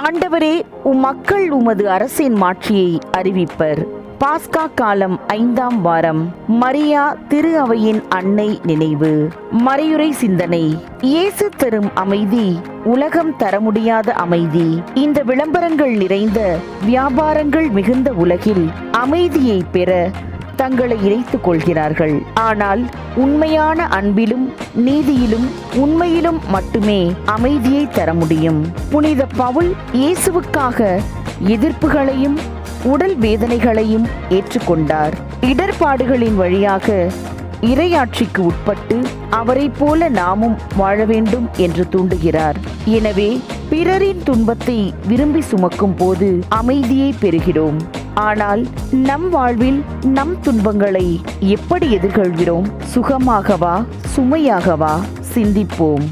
ஆண்டவரே உம் மக்கள் உமது அரசின் மாட்சியை அறிவிப்பர். பாஸ்கா காலம் ஐந்தாம் வாரம். மரியா திரு அவையின் அன்னை நினைவு. மறையுறை சிந்தனை. இயேசு தரும் அமைதி உலகம் தர முடியாத அமைதி. இந்த விளம்பரங்கள் நிறைந்த வியாபாரங்கள் மிகுந்த உலகில் அமைதியை பெற தங்களை இணைத்துக் கொள்கிறார்கள். ஆனால் உண்மையான அன்பிலும் நீதியிலும் உண்மையிலும் மட்டுமே அமைதியை தர முடியும். புனித பவுல் இயேசுவுக்காக எதிர்ப்புகளையும் உடல் வேதனைகளையும் ஏற்றுக்கொண்டார். இடர்பாடுகளின் வழியாக இறையாட்சிக்கு உட்பட்டு அவரைப் போல நாமும் வாழ வேண்டும் என்று தூண்டுகிறார். எனவே பிறரின் துன்பத்தை விரும்பி சுமக்கும் போது அமைதியை பெறுகிறோம். ஆனால் நம் வாழ்வில் நம் துன்பங்களை எப்படி எதிர்கொள்கிறோம்? சுகமாகவா? சுமையாகவா? சிந்திப்போம்.